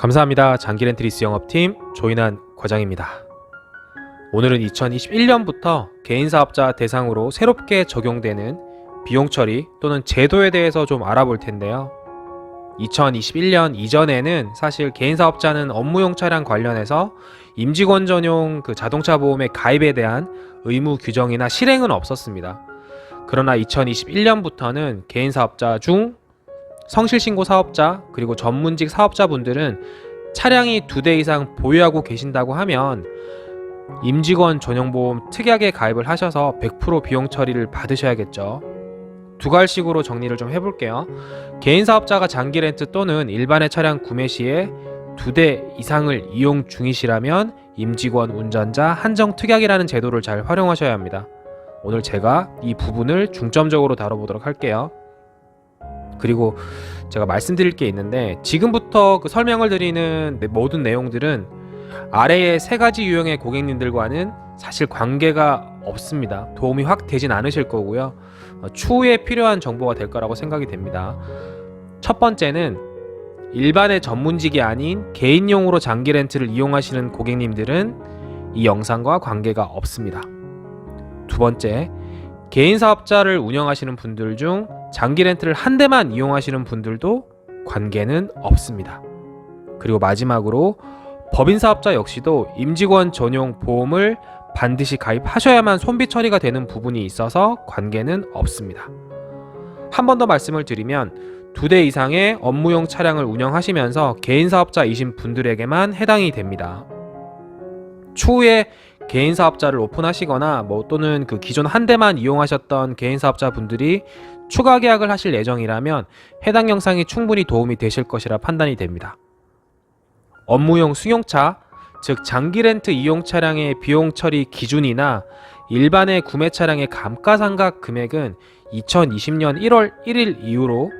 감사합니다. 장기 렌트리스 영업팀 조인한 과장입니다. 오늘은 2021년부터 개인사업자 대상으로 새롭게 적용되는 비용 처리 또는 제도에 대해서 좀 알아볼 텐데요. 2021년 이전에는 사실 개인사업자는 업무용 차량 관련해서 임직원 전용 그 자동차 보험의 가입에 대한 의무 규정이나 실행은 없었습니다. 그러나 2021년부터는 개인사업자 중 성실신고 사업자 그리고 전문직 사업자분들은 차량이 두 대 이상 보유하고 계신다고 하면 임직원 전용보험 특약에 가입을 하셔서 100% 비용 처리를 받으셔야겠죠. 두 갈식으로 정리를 좀 해볼게요. 개인 사업자가 장기 렌트 또는 일반의 차량 구매 시에 두 대 이상을 이용 중이시라면 임직원 운전자 한정 특약이라는 제도를 잘 활용하셔야 합니다. 오늘 제가 이 부분을 중점적으로 다뤄보도록 할게요. 그리고 제가 말씀드릴 게 있는데 지금부터 그 설명을 드리는 네- 모든 내용들은 아래의 세 가지 유형의 고객님들과는 사실 관계가 없습니다. 도움이 확 되진 않으실 거고요. 어, 추후에 필요한 정보가 될 거라고 생각이 됩니다. 첫 번째는 일반의 전문직이 아닌 개인용으로 장기 렌트를 이용하시는 고객님들은 이 영상과 관계가 없습니다. 두 번째, 개인 사업자를 운영하시는 분들 중 장기 렌트를 한 대만 이용하시는 분들도 관계는 없습니다. 그리고 마지막으로 법인 사업자 역시도 임직원 전용 보험을 반드시 가입하셔야만 손비 처리가 되는 부분이 있어서 관계는 없습니다. 한 번 더 말씀을 드리면 두 대 이상의 업무용 차량을 운영하시면서 개인 사업자이신 분들에게만 해당이 됩니다. 추후에 개인 사업자를 오픈하시거나 뭐 또는 그 기존 한 대만 이용하셨던 개인 사업자 분들이 추가 계약을 하실 예정이라면 해당 영상이 충분히 도움이 되실 것이라 판단이 됩니다. 업무용 승용차, 즉 장기 렌트 이용 차량의 비용 처리 기준이나 일반의 구매 차량의 감가상각 금액은 2020년 1월 1일 이후로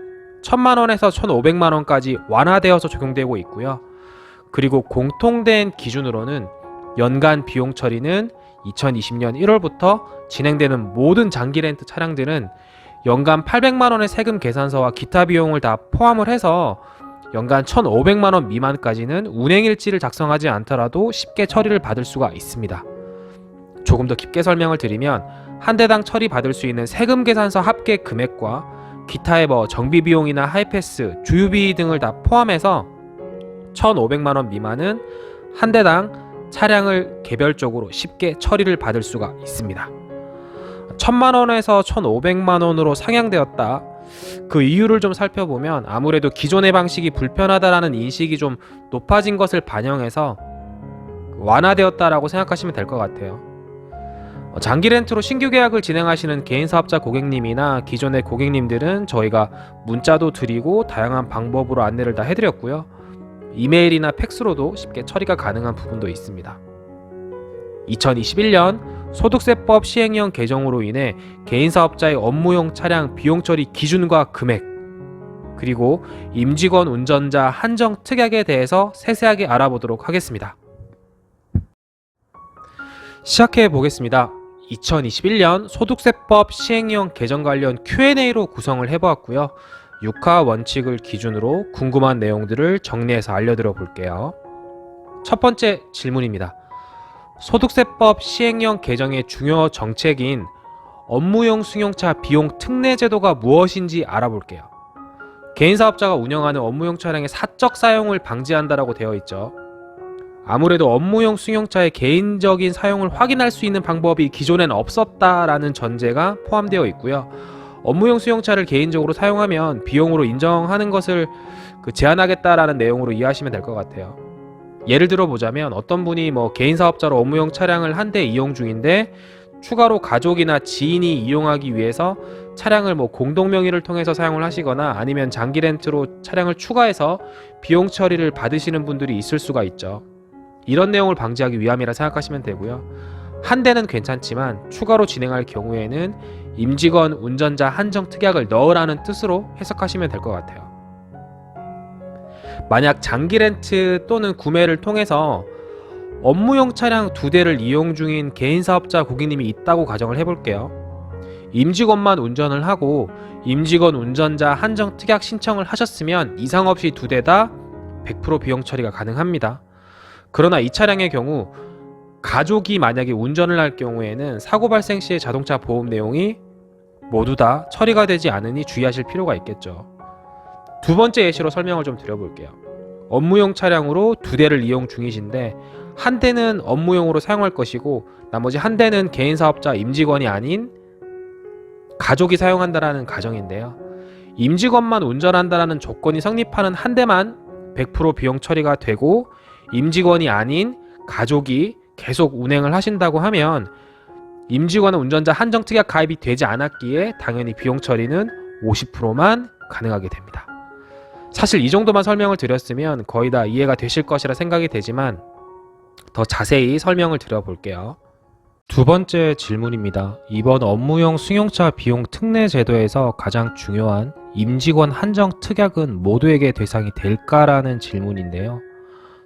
1000만 원에서 1,500만 원까지 완화되어서 적용되고 있고요. 그리고 공통된 기준으로는 연간 비용 처리는 2020년 1월부터 진행되는 모든 장기 렌트 차량들은 연간 800만 원의 세금 계산서와 기타 비용을 다 포함을 해서 연간 1,500만 원 미만까지는 운행 일지를 작성하지 않더라도 쉽게 처리를 받을 수가 있습니다. 조금 더 깊게 설명을 드리면 한 대당 처리 받을 수 있는 세금 계산서 합계 금액과 기타의 뭐 정비 비용이나 하이패스, 주유비 등을 다 포함해서 1,500만 원 미만은 한 대당 차량을 개별적으로 쉽게 처리를 받을 수가 있습니다. 1,000만 원에서 1,500만 원으로 상향되었다. 그 이유를 좀 살펴보면 아무래도 기존의 방식이 불편하다라는 인식이 좀 높아진 것을 반영해서 완화되었다라고 생각하시면 될 것 같아요. 어, 장기 렌트로 신규 계약을 진행하시는 개인 사업자 고객님이나 기존의 고객님들은 저희가 문자도 드리고 다양한 방법으로 안내를 다 해드렸고요. 이메일이나 팩스로도 쉽게 처리가 가능한 부분도 있습니다. 2021년 소득세법 시행령 개정으로 인해 개인 사업자의 업무용 차량 비용 처리 기준과 금액 그리고 임직원 운전자 한정 특약에 대해서 세세하게 알아보도록 하겠습니다. 시작해 보겠습니다. 2021년 소득세법 시행령 개정 관련 Q&A로 구성을 해보았고요. 6화 원칙을 기준으로 궁금한 내용들을 정리해서 알려드려 볼게요. 첫 번째 질문입니다. 소득세법 시행령 개정의 중요 정책인 업무용 승용차 비용 특례 제도가 무엇인지 알아볼게요. 개인 사업자가 운영하는 업무용 차량의 사적 사용을 방지한다라고 되어 있죠. 아무래도 업무용 승용차의 개인적인 사용을 확인할 수 있는 방법이 기존엔 없었다라는 전제가 포함되어 있고요. 업무용 수용차를 개인적으로 사용하면 비용으로 인정하는 것을 그 제한하겠다라는 내용으로 이해하시면 될 것 같아요. 예를 들어 보자면 어떤 분이 뭐 개인 사업자로 업무용 차량을 한 대 이용 중인데 추가로 가족이나 지인이 이용하기 위해서 차량을 뭐 공동 명의를 통해서 사용을 하시거나 아니면 장기 렌트로 차량을 추가해서 비용 처리를 받으시는 분들이 있을 수가 있죠. 이런 내용을 방지하기 위함이라 생각하시면 되고요. 한 대는 괜찮지만 추가로 진행할 경우에는 임직원 운전자 한정 특약을 넣으라는 뜻으로 해석하시면 될 것 같아요. 만약 장기 렌트 또는 구매를 통해서 업무용 차량 두 대를 이용 중인 개인 사업자 고객님이 있다고 가정을 해볼게요. 임직원만 운전을 하고 임직원 운전자 한정 특약 신청을 하셨으면 이상 없이 두 대 다 100% 비용 처리가 가능합니다. 그러나 이 차량의 경우 가족이 만약에 운전을 할 경우에는 사고 발생 시의 자동차 보험 내용이 모두 다 처리가 되지 않으니 주의하실 필요가 있겠죠. 두 번째 예시로 설명을 좀 드려볼게요. 업무용 차량으로 두 대를 이용 중이신데 한 대는 업무용으로 사용할 것이고 나머지 한 대는 개인 사업자 임직원이 아닌 가족이 사용한다라는 가정인데요. 임직원만 운전한다라는 조건이 성립하는 한 대만 100% 비용 처리가 되고 임직원이 아닌 가족이 계속 운행을 하신다고 하면 임직원은 운전자 한정 특약 가입이 되지 않았기에 당연히 비용 처리는 50%만 가능하게 됩니다. 사실 이 정도만 설명을 드렸으면 거의 다 이해가 되실 것이라 생각이 되지만 더 자세히 설명을 드려볼게요. 두 번째 질문입니다. 이번 업무용 승용차 비용 특례 제도에서 가장 중요한 임직원 한정 특약은 모두에게 대상이 될까라는 질문인데요.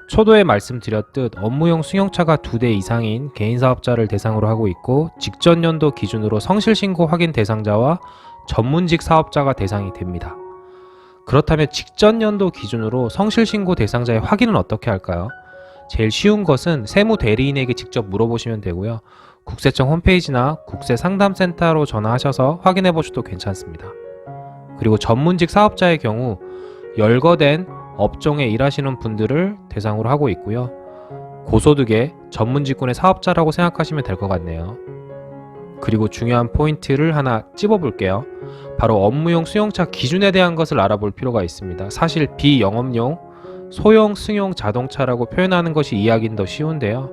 초도에 말씀드렸듯 업무용 승용차가 두 대 이상인 개인 사업자를 대상으로 하고 있고 직전 연도 기준으로 성실 신고 확인 대상자와 전문직 사업자가 대상이 됩니다. 그렇다면 직전 연도 기준으로 성실 신고 대상자의 확인은 어떻게 할까요? 제일 쉬운 것은 세무 대리인에게 직접 물어보시면 되고요. 국세청 홈페이지나 국세 상담센터로 전화하셔서 확인해 보셔도 괜찮습니다. 그리고 전문직 사업자의 경우 열거된 업종에 일하시는 분들을 대상으로 하고 있고요. 고소득의 전문직군의 사업자라고 생각하시면 될 것 같네요. 그리고 중요한 포인트를 하나 찝어볼게요. 바로 업무용 승용차 기준에 대한 것을 알아볼 필요가 있습니다. 사실 비영업용 소형 승용 자동차라고 표현하는 것이 이해하기는 더 쉬운데요.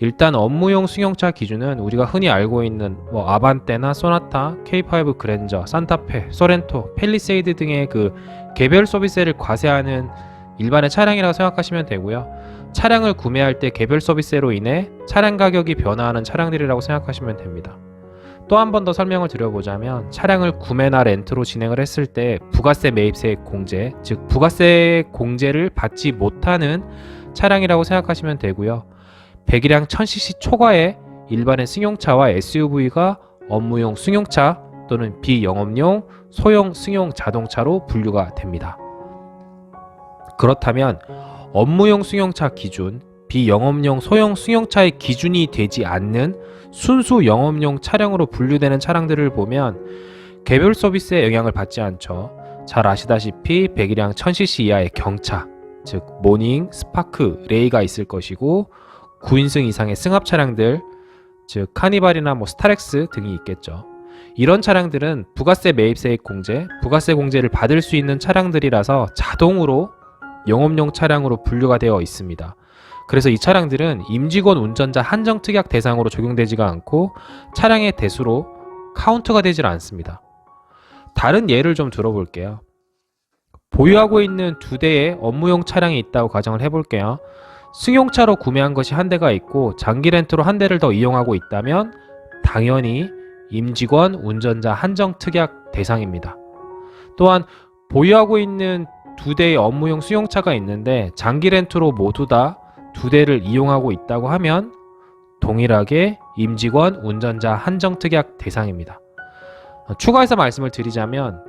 일단 업무용 승용차 기준은 우리가 흔히 알고 있는 뭐 아반떼나 소나타, K5 그랜저, 산타페, 소렌토, 펠리세이드 등의 그 개별 소비세를 과세하는 일반의 차량이라고 생각하시면 되고요. 차량을 구매할 때 개별 소비세로 인해 차량 가격이 변화하는 차량들이라고 생각하시면 됩니다. 또 한 번 더 설명을 드려보자면 차량을 구매나 렌트로 진행을 했을 때 부가세 매입세 공제, 즉 부가세 공제를 받지 못하는 차량이라고 생각하시면 되고요. 배기량 1000cc 초과의 일반의 승용차와 SUV가 업무용 승용차 또는 비영업용 소형 승용 자동차로 분류가 됩니다. 그렇다면 업무용 승용차 기준, 비영업용 소형 승용차의 기준이 되지 않는 순수 영업용 차량으로 분류되는 차량들을 보면 개별 서비스에 영향을 받지 않죠. 잘 아시다시피 배기량 1000cc 이하의 경차, 즉 모닝, 스파크, 레이가 있을 것이고 9인승 이상의 승합 차량들, 즉 카니발이나 뭐 스타렉스 등이 있겠죠. 이런 차량들은 부가세 매입세액 공제, 부가세 공제를 받을 수 있는 차량들이라서 자동으로 영업용 차량으로 분류가 되어 있습니다. 그래서 이 차량들은 임직원 운전자 한정 특약 대상으로 적용되지가 않고 차량의 대수로 카운트가 되질 않습니다. 다른 예를 좀 들어볼게요. 보유하고 있는 두 대의 업무용 차량이 있다고 가정을 해볼게요. 승용차로 구매한 것이 한 대가 있고 장기 렌트로 한 대를 더 이용하고 있다면 당연히 임직원 운전자 한정 특약 대상입니다. 또한 보유하고 있는 두 대의 업무용 승용차가 있는데 장기 렌트로 모두 다 두 대를 이용하고 있다고 하면 동일하게 임직원 운전자 한정 특약 대상입니다. 어, 추가해서 말씀을 드리자면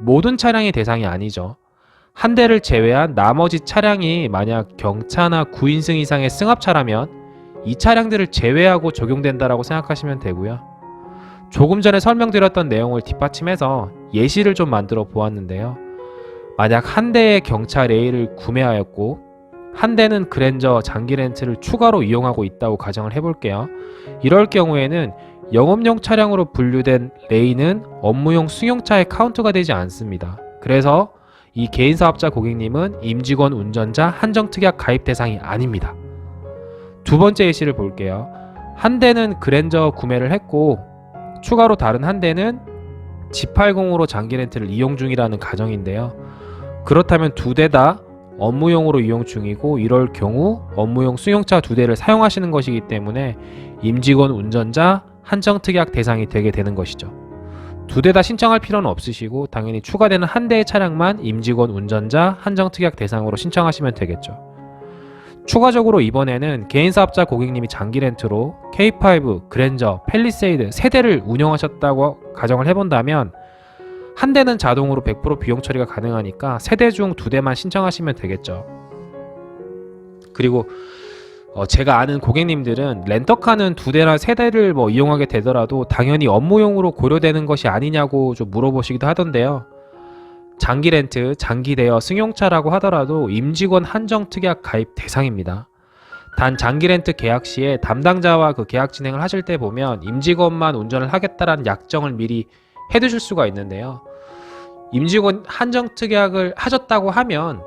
모든 차량이 대상이 아니죠. 한 대를 제외한 나머지 차량이 만약 경차나 9인승 이상의 승합차라면 이 차량들을 제외하고 적용된다라고 생각하시면 되고요. 조금 전에 설명드렸던 내용을 뒷받침해서 예시를 좀 만들어 보았는데요. 만약 한 대의 경차 레일을 구매하였고 한 대는 그랜저 장기 렌트를 추가로 이용하고 있다고 가정을 해볼게요. 이럴 경우에는 영업용 차량으로 분류된 레인은 업무용 승용차에 카운트가 되지 않습니다. 그래서 이 개인 사업자 고객님은 임직원 운전자 한정 특약 가입 대상이 아닙니다. 두 번째 예시를 볼게요. 한 대는 그랜저 구매를 했고 추가로 다른 한 대는 G80으로 장기 렌트를 이용 중이라는 가정인데요. 그렇다면 두 대 다 업무용으로 이용 중이고 이럴 경우 업무용 승용차 두 대를 사용하시는 것이기 때문에 임직원 운전자 한정 특약 대상이 되게 되는 것이죠. 두 대 다 신청할 필요는 없으시고 당연히 추가되는 한 대의 차량만 임직원 운전자 한정 특약 대상으로 신청하시면 되겠죠. 추가적으로 이번에는 개인 사업자 고객님이 장기 렌트로 K5, 그랜저, 펠리세이드 세 대를 운영하셨다고 가정을 해본다면 한 대는 자동으로 100% 비용 처리가 가능하니까 세 대 중 두 대만 신청하시면 되겠죠. 그리고 어, 제가 아는 고객님들은 렌터카는 두 대나 세 대를 뭐 이용하게 되더라도 당연히 업무용으로 고려되는 것이 아니냐고 좀 물어보시기도 하던데요. 장기 렌트, 장기 대여 승용차라고 하더라도 임직원 한정 특약 가입 대상입니다. 단 장기 렌트 계약 시에 담당자와 그 계약 진행을 하실 때 보면 임직원만 운전을 하겠다라는 약정을 미리 해두실 수가 있는데요. 임직원 한정 특약을 하셨다고 하면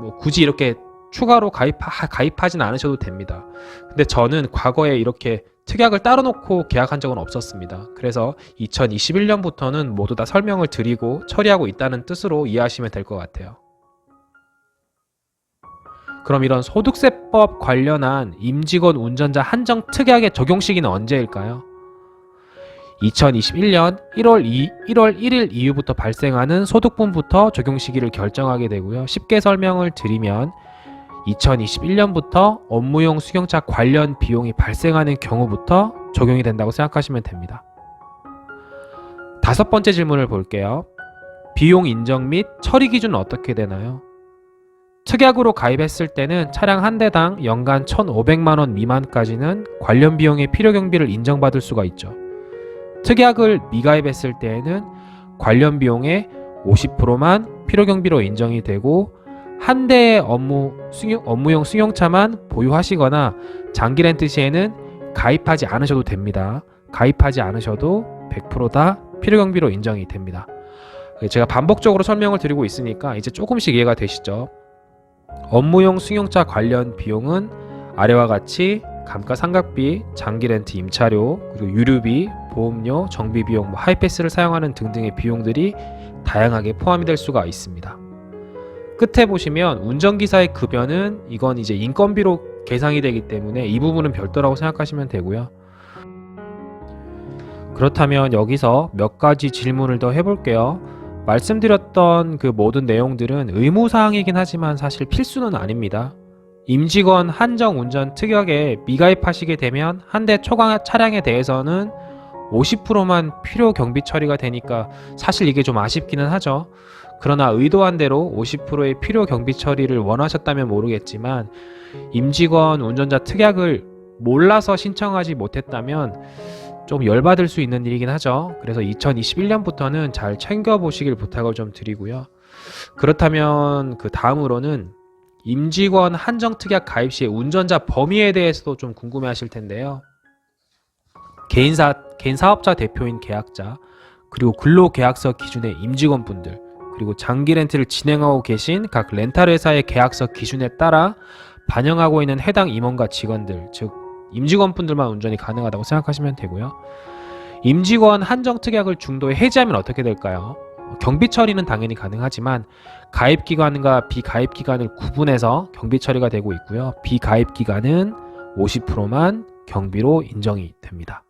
뭐 굳이 이렇게 추가로 가입 가입하진 않으셔도 됩니다. 근데 저는 과거에 이렇게 특약을 따로 놓고 계약한 적은 없었습니다. 그래서 2021년부터는 모두 다 설명을 드리고 처리하고 있다는 뜻으로 이해하시면 될 것 같아요. 그럼 이런 소득세법 관련한 임직원 운전자 한정 특약의 적용 시기는 언제일까요? 2021년 1월 2, 1월 1일 이후부터 발생하는 소득분부터 적용 시기를 결정하게 되고요. 쉽게 설명을 드리면 2021년부터 업무용 승용차 관련 비용이 발생하는 경우부터 적용이 된다고 생각하시면 됩니다. 다섯 번째 질문을 볼게요. 비용 인정 및 처리 기준은 어떻게 되나요? 특약으로 가입했을 때는 차량 한 대당 연간 1,500만 원 미만까지는 관련 비용의 필요 경비를 인정받을 수가 있죠. 특약을 미가입했을 때에는 관련 비용의 50%만 필요 경비로 인정이 되고 한 대의 업무 승용, 업무용 승용차만 보유하시거나 장기 렌트 시에는 가입하지 않으셔도 됩니다. 가입하지 않으셔도 100%다 필요 경비로 인정이 됩니다. 제가 반복적으로 설명을 드리고 있으니까 이제 조금씩 이해가 되시죠? 업무용 승용차 관련 비용은 아래와 같이 감가상각비, 장기 렌트 임차료, 그리고 유류비, 보험료, 정비 비용, 뭐 하이패스를 사용하는 등등의 비용들이 다양하게 포함이 될 수가 있습니다. 끝에 보시면 운전기사의 급여는 이건 이제 인건비로 계상이 되기 때문에 이 부분은 별도라고 생각하시면 되고요. 그렇다면 여기서 몇 가지 질문을 더 해볼게요. 말씀드렸던 그 모든 내용들은 의무사항이긴 하지만 사실 필수는 아닙니다. 임직원 한정 운전 특약에 미가입하시게 되면 한 대 초강 차량에 대해서는 50%만 필요 경비 처리가 되니까 사실 이게 좀 아쉽기는 하죠. 그러나 의도한 대로 50%의 필요 경비 처리를 원하셨다면 모르겠지만 임직원 운전자 특약을 몰라서 신청하지 못했다면 좀 열받을 수 있는 일이긴 하죠. 그래서 2021년부터는 잘 챙겨보시길 부탁을 좀 드리고요. 그렇다면 그 다음으로는 임직원 한정 특약 가입 시에 운전자 범위에 대해서도 좀 궁금해 하실 텐데요. 개인사, 개인 사업자 대표인 계약자, 그리고 근로계약서 기준의 임직원분들, 그리고 장기 렌트를 진행하고 계신 각 렌탈 회사의 계약서 기준에 따라 반영하고 있는 해당 임원과 직원들, 즉 임직원분들만 운전이 가능하다고 생각하시면 되고요. 임직원 한정 특약을 중도에 해지하면 어떻게 될까요? 경비 처리는 당연히 가능하지만 가입 기간과 비가입 기간을 구분해서 경비 처리가 되고 있고요. 비가입 기간은 50%만 경비로 인정이 됩니다.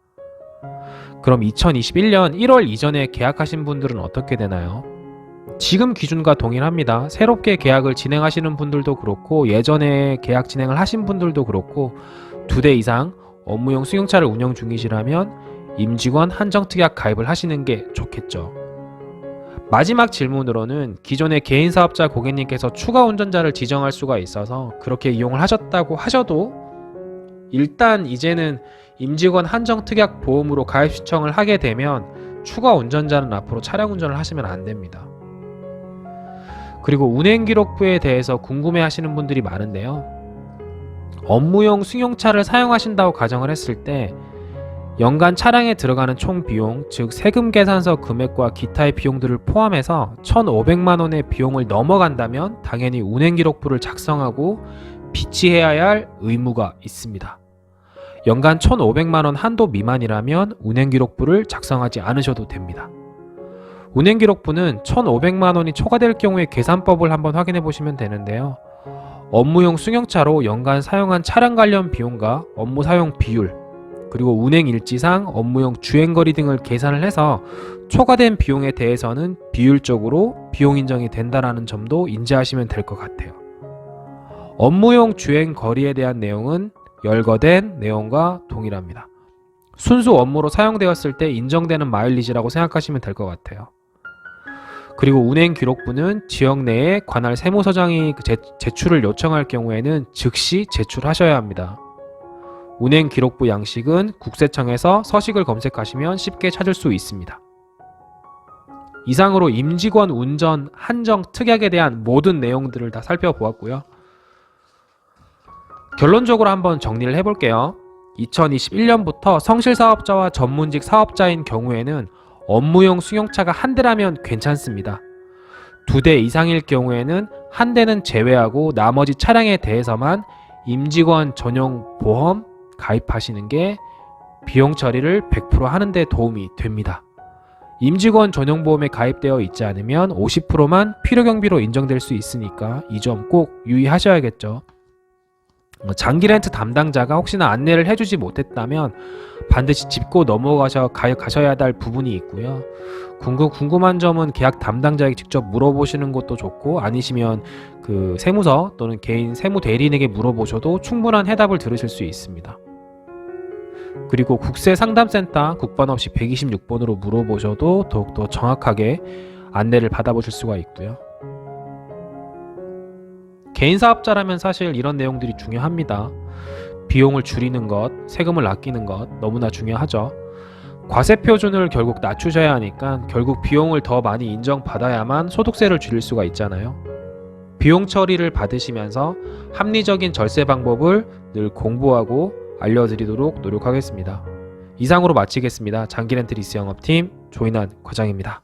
그럼 2021년 1월 이전에 계약하신 분들은 어떻게 되나요? 지금 기준과 동일합니다. 새롭게 계약을 진행하시는 분들도 그렇고 예전에 계약 진행을 하신 분들도 그렇고 두 대 이상 업무용 승용차를 운영 중이시라면 임직원 한정 특약 가입을 하시는 게 좋겠죠. 마지막 질문으로는 기존의 개인 사업자 고객님께서 추가 운전자를 지정할 수가 있어서 그렇게 이용을 하셨다고 하셔도 일단 이제는 임직원 한정 특약 보험으로 가입 신청을 하게 되면 추가 운전자는 앞으로 차량 운전을 하시면 안 됩니다. 그리고 운행 기록부에 대해서 궁금해 하시는 분들이 많은데요. 업무용 승용차를 사용하신다고 가정을 했을 때 연간 차량에 들어가는 총 비용, 즉 세금 계산서 금액과 기타의 비용들을 포함해서 1,500만 원의 비용을 넘어간다면 당연히 운행 기록부를 작성하고 비치해야 할 의무가 있습니다. 연간 1,500만 원 한도 미만이라면 운행 기록부를 작성하지 않으셔도 됩니다. 운행 기록부는 1,500만 원이 초과될 경우에 계산법을 한번 확인해 보시면 되는데요. 업무용 승용차로 연간 사용한 차량 관련 비용과 업무 사용 비율, 그리고 운행 일지상 업무용 주행거리 등을 계산을 해서 초과된 비용에 대해서는 비율적으로 비용 인정이 된다라는 점도 인지하시면 될 것 같아요. 업무용 주행 거리에 대한 내용은 열거된 내용과 동일합니다. 순수 업무로 사용되었을 때 인정되는 마일리지라고 생각하시면 될 것 같아요. 그리고 운행 기록부는 지역 내에 관할 세무서장이 그 제, 제출을 요청할 경우에는 즉시 제출하셔야 합니다. 운행 기록부 양식은 국세청에서 서식을 검색하시면 쉽게 찾을 수 있습니다. 이상으로 임직원 운전 한정 특약에 대한 모든 내용들을 다 살펴보았고요. 결론적으로 한번 정리를 해볼게요. 2021년부터 성실 사업자와 전문직 사업자인 경우에는 업무용 승용차가 한 대라면 괜찮습니다. 두 대 이상일 경우에는 한 대는 제외하고 나머지 차량에 대해서만 임직원 전용 보험 가입하시는 게 비용 처리를 100% 하는 데 도움이 됩니다. 임직원 전용 보험에 가입되어 있지 않으면 50%만 필요 경비로 인정될 수 있으니까 이 점 꼭 유의하셔야겠죠. 어, 장기 렌트 담당자가 혹시나 안내를 해주지 못했다면 반드시 짚고 넘어가셔 가, 가셔야 할 부분이 있고요. 궁금, 궁금한 점은 계약 담당자에게 직접 물어보시는 것도 좋고 아니시면 그 세무서 또는 개인 세무 대리인에게 물어보셔도 충분한 해답을 들으실 수 있습니다. 그리고 국세 상담센터 국번 없이 126번으로 물어보셔도 더욱더 정확하게 안내를 받아보실 수가 있고요. 개인 사업자라면 사실 이런 내용들이 중요합니다. 비용을 줄이는 것, 세금을 아끼는 것 너무나 중요하죠. 과세 표준을 결국 낮추셔야 하니까 결국 비용을 더 많이 인정받아야만 소득세를 줄일 수가 있잖아요. 비용 처리를 받으시면서 합리적인 절세 방법을 늘 공부하고 알려드리도록 노력하겠습니다. 이상으로 마치겠습니다. 장기렌트 리스 영업팀 조인환 과장입니다.